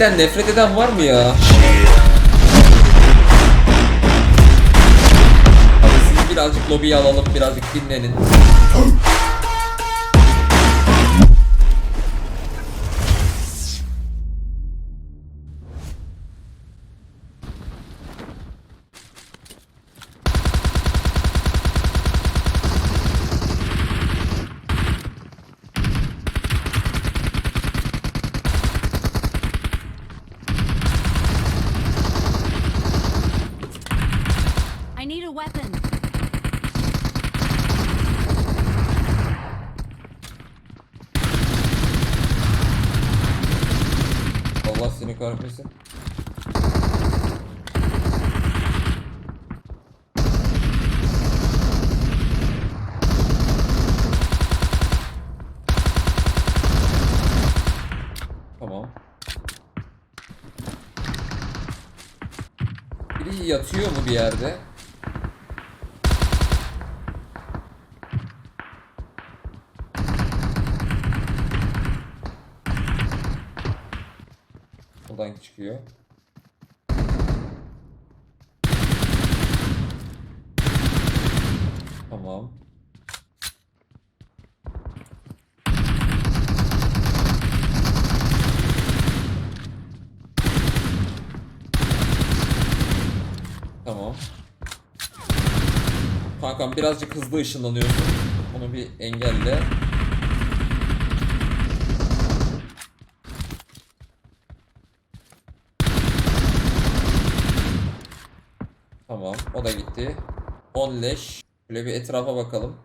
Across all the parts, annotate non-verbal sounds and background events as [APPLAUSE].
2x'ten nefret eden var mı ya? Hadi siz birazcık lobiyi alalım, birazcık dinlenin. Yatıyor mu bir yerde? Buradan çıkıyor. Tamam. Kankam birazcık hızlı ışınlanıyorsun. Onu bir engelle. Tamam, o da gitti. 10 leş. Şöyle bir etrafa bakalım.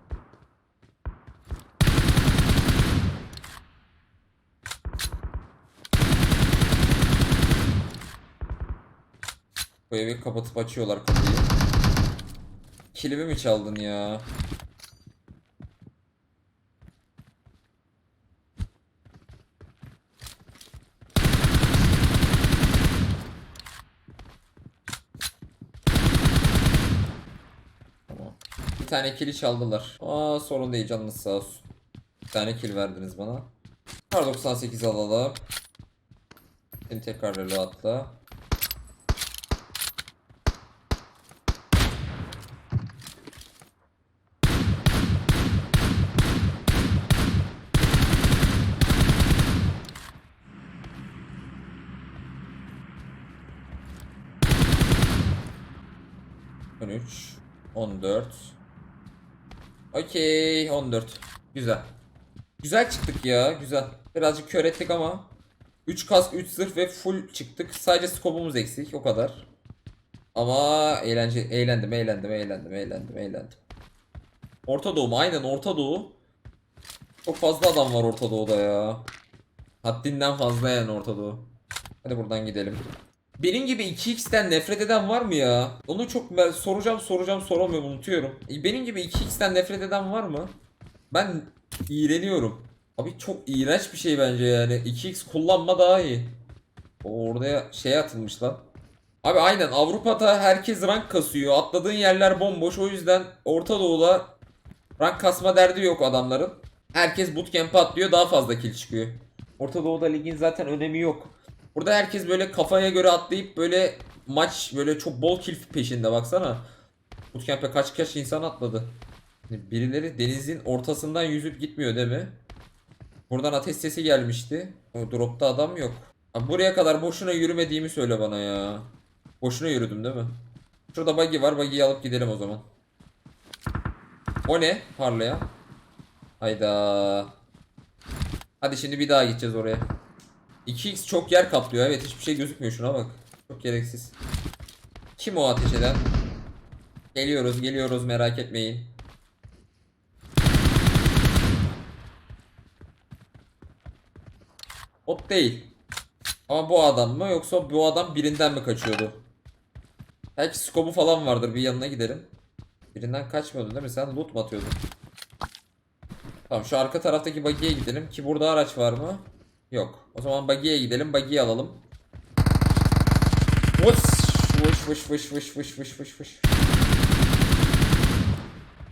Bu evi kapatıp açıyorlar kapıyı. Kilimi mi çaldın ya? Bir tane kili çaldılar. Aa sorun değil canınız sağ olsun. Bir tane kill verdiniz bana. Kar 98 alalım. Seni tekrar reloadla. On üç, on dört. Okey, 14. Güzel. Güzel çıktık ya, güzel. Birazcık kör ettik ama 3 kask, 3 zırh ve full çıktık. Sadece skopumuz eksik, o kadar. Ama eğlence, eğlendim, eğlendim, eğlendim, eğlendim, eğlendim. Orta Doğu mu? Aynen Orta Doğu. Çok fazla adam var Orta Doğu'da ya. Haddinden fazla yani Orta Doğu. Hadi buradan gidelim. Benim gibi 2x'ten nefret eden var mı ya? Onu çok mer- soracağım soracağım soramıyorum unutuyorum. E, Benim gibi 2x'ten nefret eden var mı? Ben iğreniyorum. Abi çok iğrenç bir şey bence yani. 2x kullanma daha iyi. Orada şey atılmış lan. Abi aynen Avrupa'da herkes rank kasıyor. Atladığın yerler bomboş. O yüzden Orta Doğu'da rank kasma derdi yok adamların. Herkes bootcamp'e atlıyor daha fazla kill çıkıyor. Orta Doğu'da ligin zaten önemi yok. Burada herkes böyle kafaya göre atlayıp böyle maç böyle çok bol kill peşinde baksana. Bootcamp'e kaç kaç insan atladı. Birileri denizin ortasından yüzüp gitmiyor değil mi? Buradan ateş sesi gelmişti. O dropta adam yok. Abi buraya kadar boşuna yürümediğimi söyle bana ya. Boşuna yürüdüm değil mi? Şurada buggy var. Buggy'yi alıp gidelim o zaman. O ne? Parlayan. Hayda. Hadi şimdi bir daha gideceğiz oraya. 2x çok yer kaplıyor. Evet hiçbir şey gözükmüyor şuna bak. Çok gereksiz. Kim o ateş eden? Geliyoruz geliyoruz merak etmeyin. Hop değil. Ama bu adam mı yoksa bu adam birinden mi kaçıyordu? Belki skobu falan vardır bir yanına gidelim. Birinden kaçmıyordu değil mi? Sen loot mu atıyordun? Tamam şu arka taraftaki buggy'ye gidelim ki burada araç var mı? Yok. O zaman buggy'ye gidelim. Buggy'yi alalım. Vış vış vış vış vış vış vış vış vış.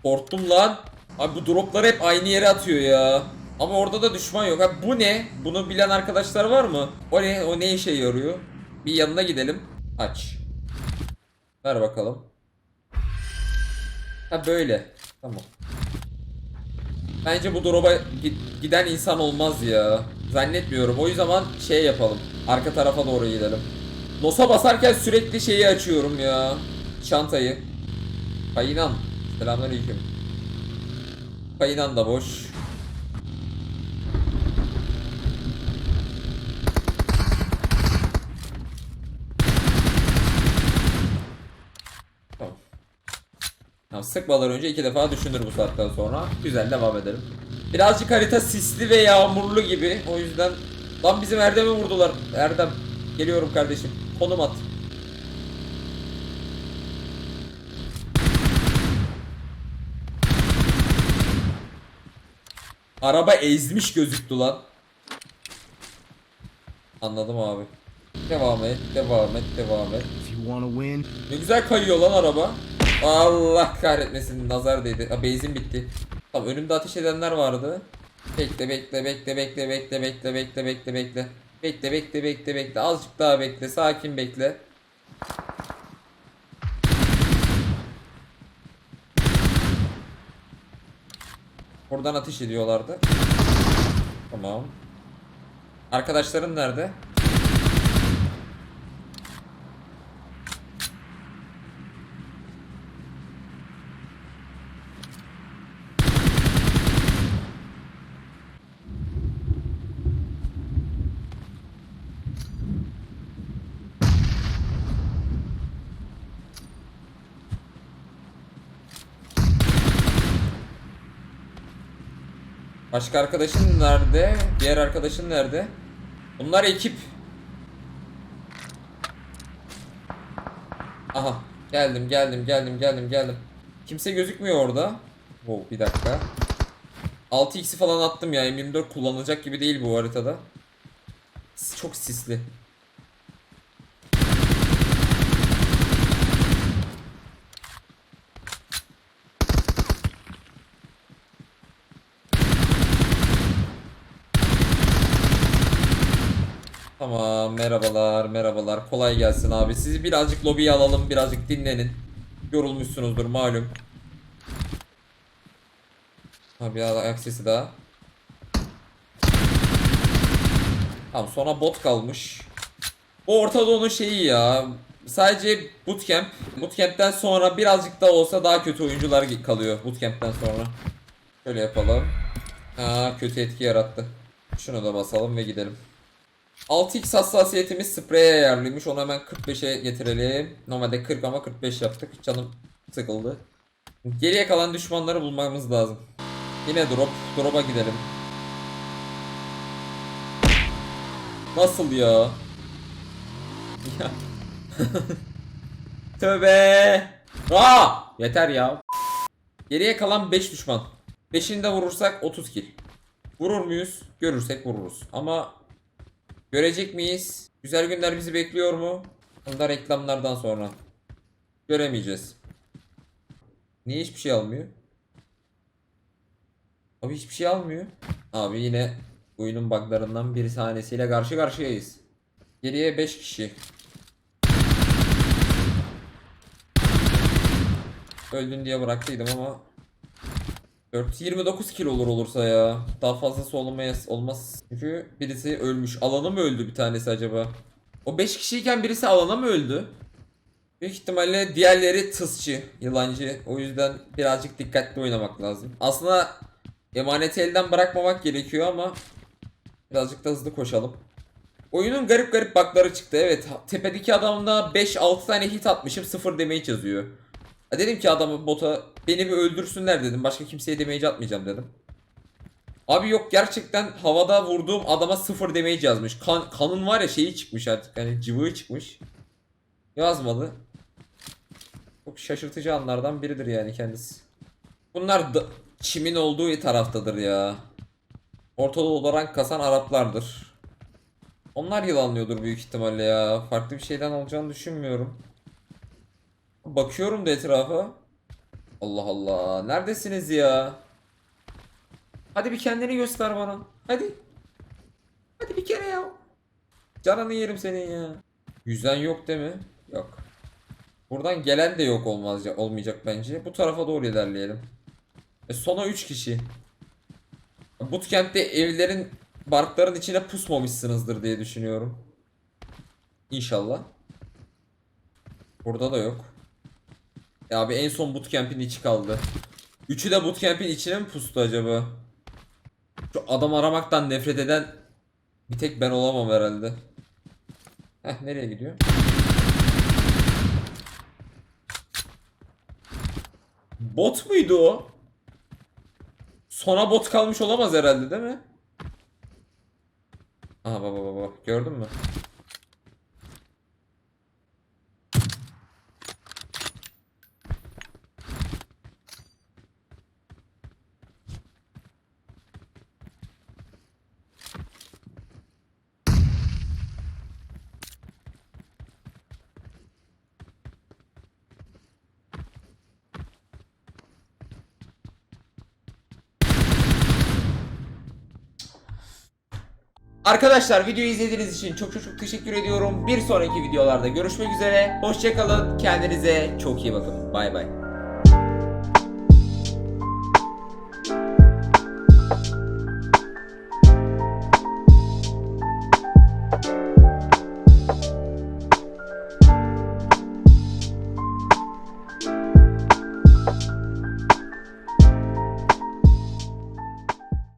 Korktum lan. Abi bu droplar hep aynı yere atıyor ya. Ama orada da düşman yok. Ha, bu ne? Bunu bilen arkadaşlar var mı? O ne? O ne işe yarıyor? Bir yanına gidelim. Aç. Ver bakalım. Ha böyle. Tamam. Bence bu drop'a gi- giden insan olmaz ya. Zannetmiyorum. O yüzden şey yapalım. Arka tarafa doğru gidelim. Nosa basarken sürekli şeyi açıyorum ya. Çantayı. Kayınan. Selamünaleyküm. Kayınan da boş. Tamam. Tamam, önce iki defa düşünür bu saatten sonra. Güzel devam edelim. Birazcık harita sisli ve yağmurlu gibi. O yüzden... Lan bizim Erdem'i vurdular. Erdem. Geliyorum kardeşim. Konum at. Araba ezmiş gözüktü lan. Anladım abi. Devam et, devam et, devam et. Ne güzel kayıyor lan araba. Allah kahretmesin nazar değdi. Ha, benzin bitti. Tamam önümde ateş edenler vardı. Bekle bekle bekle bekle bekle bekle bekle bekle bekle. Bekle bekle bekle bekle. Azıcık daha bekle. Sakin bekle. Oradan ateş ediyorlardı. Tamam. Arkadaşların nerede? Başka arkadaşın nerede? Diğer arkadaşın nerede? Bunlar ekip. Aha. Geldim, geldim, geldim, geldim, geldim. Kimse gözükmüyor orada. Wow, bir dakika. 6x'i falan attım ya. M24 kullanılacak gibi değil bu haritada. Çok sisli. Tamam merhabalar merhabalar. Kolay gelsin abi. Sizi birazcık lobiye alalım birazcık dinlenin. Yorulmuşsunuzdur malum. Abi ya ayak sesi daha. Tamam sonra bot kalmış. Bu Orta Doğu'nun şeyi ya. Sadece bootcamp. Bootcamp'ten sonra birazcık da olsa daha kötü oyuncular kalıyor bootcamp'ten sonra. Şöyle yapalım. Aa kötü etki yarattı. Şunu da basalım ve gidelim 6x hassasiyetimiz spreye ayarlıymış. Onu hemen 45'e getirelim. Normalde 40 ama 45 yaptık. Canım sıkıldı. Geriye kalan düşmanları bulmamız lazım. Yine drop. Drop'a gidelim. Nasıl ya? [LAUGHS] Tövbe. Aa! Yeter ya. Geriye kalan 5 düşman. 5'ini de vurursak 30 kill. Vurur muyuz? Görürsek vururuz. Ama Görecek miyiz? Güzel günler bizi bekliyor mu? Da reklamlardan sonra. Göremeyeceğiz. Niye hiçbir şey almıyor? Abi hiçbir şey almıyor. Abi yine oyunun buglarından bir tanesiyle karşı karşıyayız. Geriye 5 kişi. Öldün diye bıraktıydım ama 4 29 kilo olur olursa ya. Daha fazlası olmaz olmaz. Çünkü birisi ölmüş. Alana mı öldü bir tanesi acaba? O 5 kişiyken birisi alana mı öldü? Büyük ihtimalle diğerleri tısçı, yılancı. O yüzden birazcık dikkatli oynamak lazım. Aslında emaneti elden bırakmamak gerekiyor ama birazcık da hızlı koşalım. Oyunun garip garip bug'ları çıktı. Evet, tepedeki adamda 5-6 tane hit atmışım, 0 damage yazıyor. Ya dedim ki adamı bota beni bir öldürsünler dedim. Başka kimseye damage atmayacağım dedim. Abi yok gerçekten havada vurduğum adama sıfır damage yazmış. Kan, kanın var ya şeyi çıkmış artık. Hani cıvığı çıkmış. Yazmadı. Çok şaşırtıcı anlardan biridir yani kendisi. Bunlar da, çimin olduğu taraftadır ya. Ortada olarak kasan Araplardır. Onlar yılanlıyordur büyük ihtimalle ya. Farklı bir şeyden olacağını düşünmüyorum. Bakıyorum da etrafa. Allah Allah. Neredesiniz ya? Hadi bir kendini göster bana. Hadi. Hadi bir kere ya. Canını yerim senin ya. Yüzen yok değil mi? Yok. Buradan gelen de yok olmaz olmayacak bence. Bu tarafa doğru ilerleyelim. E sona 3 kişi. Bootcamp'te evlerin barkların içine pusmamışsınızdır diye düşünüyorum. İnşallah. Burada da yok. Ya abi en son bootcamp'in içi kaldı. Üçü de bootcamp'in içine mi pustu acaba? Şu adam aramaktan nefret eden bir tek ben olamam herhalde. Heh nereye gidiyor? Bot muydu o? Sona bot kalmış olamaz herhalde değil mi? Aha baba baba gördün mü? Arkadaşlar videoyu izlediğiniz için çok çok çok teşekkür ediyorum. Bir sonraki videolarda görüşmek üzere. Hoşçakalın. Kendinize çok iyi bakın. Bay bay.